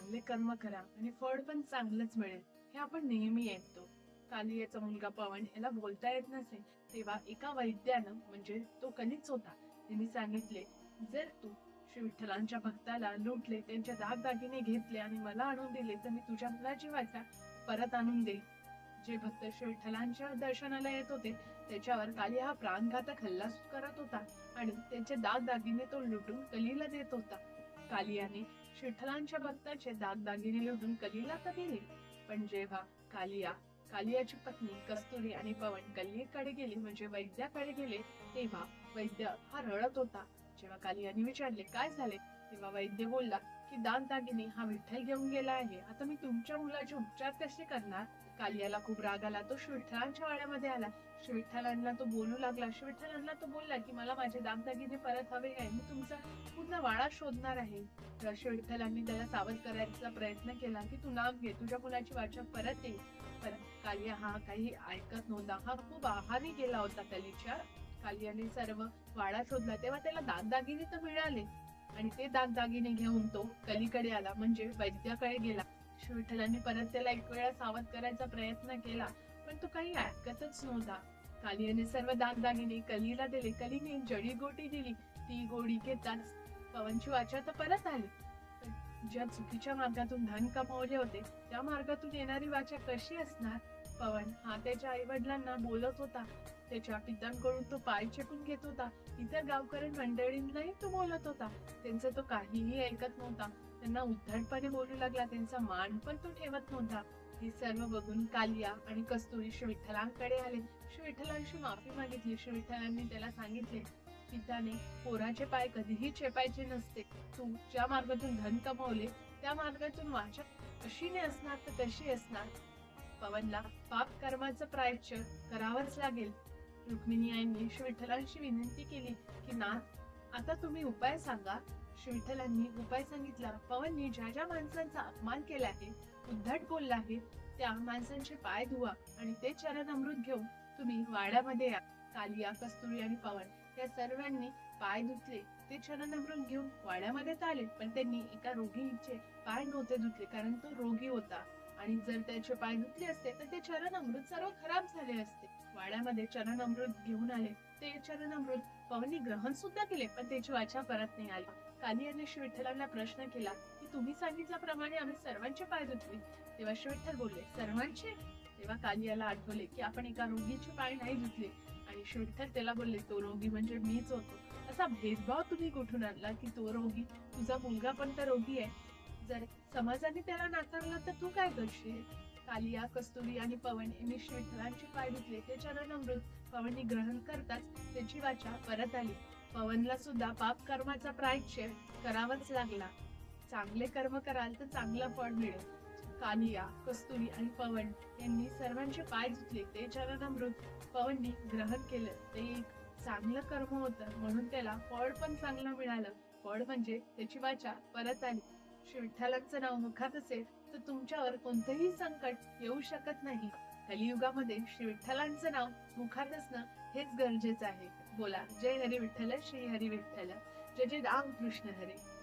चांगले कर्म करा आणि फळ पण चांगलंच मिळेल. हे आपण नेहमी ऐकतो. कालियाचा मुलगा पवन याला बोलता येत नसे तेव्हा एका वैद्यानं म्हणजे तो कलीच होता त्यांनी सांगितले जर तू श्री विठ्ठलांच्या भक्ताला लुटले त्यांच्या दागदागिने घेतले आणि मला आणून दिले तर मी तुझ्या मुलाची वाचा परत आणून देईल जे भक्त श्री विठ्ठलांच्या दर्शनाला येत होते त्याच्यावर काली हा प्राणघातक हल्ला करत होता आणि त्यांचे दागदागिने तो लुटून कलीला देत होता. कालियाने विठ्ठलांच्या भक्ताचे दागदागिने लुटून कलीला तर दिले पण जेव्हा कालिया कालियाची पत्नी कस्तुरी आणि पवन कलियेकडे गेली म्हणजे वैद्याकडे गेले तेव्हा वैद्य हा रडत होता. जेव्हा कालियाने विचारले काय झाले? तेव्हा वैद्य बोलला की दानदागिने हा विठ्ठल घेऊन गेला आहे. आता मी तुमच्या मुलाचे उपचार कसे करणार? कालियाला खूप राग आला. तो श्री वाड्यामध्ये आला. श्री तो बोलू लागला. श्री तो बोलला की मला माझे दागदागिने परत हवे आहे मी तुमचा पूर्ण वाडा शोधणार आहे. तर श्री त्याला सावध करायचा प्रयत्न केला की तू नाम घे. तुझ्या मुलाची वाचा. परत ये. पण कालिया हा काही ऐकत नव्हता. हा खूप आहारी गेला होता. कलीच्या कालियाने सर्व वाडा शोधला. तेव्हा त्याला दागदागिने तर मिळाले. आणि ते दागदागिने घेऊन तो कलीकडे आला. म्हणजे वैद्याकडे गेला. श्री परत त्याला एक वेळा सावध करायचा प्रयत्न केला. पण तो काही ऐकतच नव्हता. कालियाने सर्व दागदागिने कलीला दिले. कलीने जडी गोटी दिली. ती गोडी घेताच पवनची वाचा तर परत आली. ज्या चुकीच्या मार्गातून धन कमावले होते त्या मार्गातून येणारी वाचा कशी असणार? पवन हा त्याच्या आई वडिलांना बोलत होता. त्याच्या पित्यांकडून तो पाय चेपून घेत होता. इतर गावकरी मंडळींनाही तो बोलत होता. त्यांचा तो काहीही ऐकत नव्हता. त्यांना उद्धटपणे बोलू लागला. त्यांचा मान पण तो ठेवत नव्हता. हे सर्व बघून कालिया आणि कस्तुरी श्री विठ्ठलांकडे आले. श्री विठ्ठलांशी माफी मागितली. श्री विठ्ठलांनी त्याला सांगितले पिताने पोराचे पाय कधीही चेपायचे नसते. तू ज्या मार्गातून धन कमवले त्या मार्गातून वाचक कशी नाही असणार तर कशी असणार. पवनला पाप कर्माचं प्रायश्च करावंच लागेल. रुक्मिणी आईंनी श्री विनंती केली की नाथ आता तुम्ही उपाय सांगा. श्री उपाय सांगितला. पवननी ज्या ज्या माणसांचा अपमान केला आहे उद्धट बोलला आहे त्या माणसांचे पाय धुवा आणि ते चरण अमृत घेऊन तुम्ही वाड्यामध्ये या. कालिया कस्तुरी आणि पवन या सर्वांनी पाय धुतले. ते चरण अमृत घेऊन वाड्यामध्ये आले पण त्यांनी एका रोगीचे पाय नव्हते धुतले कारण तो रोगी होता. आणि जर त्याचे पाय धुतले असते तर ते चरण अमृत सर्व खराब झाले असते. वाड्यामध्ये चरण अमृत घेऊन आले. ते चरण अमृत पवनी ग्रहण सुद्धा केले पण त्याची वाचा परत नाही आली. काली यांनी श्री विठ्ठलांना प्रश्न केला की तुम्ही सांगितल्याप्रमाणे आम्ही सर्वांचे पाय धुतले. तेव्हा श्री विठ्ठल बोलले सर्वांचे? तेव्हा कालियाला आठवले की आपण एका रोगीचे पाय नाही धुतले. आणि श्री विठ्ठल त्याला बोलले तो रोगी म्हणजे मीच होतो. असा भेदभाव तुम्ही कुठून आणला की तो रोगी तुझा मुलगा पण तर रोगी आहे. जर समाजाने त्याला नाकारलं तर तू काय करशील? कालिया कस्तुरी आणि पवन यांनी श्री पाय धुतले ते चरणामृत ग्रहण करताच त्याची वाचा परत आली. पवनला सुद्धा पाप कर्माचा प्रायश्चय करावाच लागला. चांगले कर्म कराल तर चांगलं फळ मिळेल. कालिया कस्तुरी आणि पवन यांनी सर्वांचे पाय धुतले. ते चरणामृत पवननी ग्रहण केलं. ते एक चांगलं कर्म होतं म्हणून त्याला फळ पण चांगलं मिळालं. फळ म्हणजे त्याची वाचा परत आली. श्री विठ्ठलांचं नाव मुखात असेल तर तुमच्यावर कोणतंही संकट येऊ शकत नाही. कलियुगामध्ये श्री विठ्ठलांचं नाव मुखात असणं हेच गरजेचं आहे. बोला जय हरी विठ्ठल श्री हरी विठ्ठल. जय जय राम कृष्ण हरे.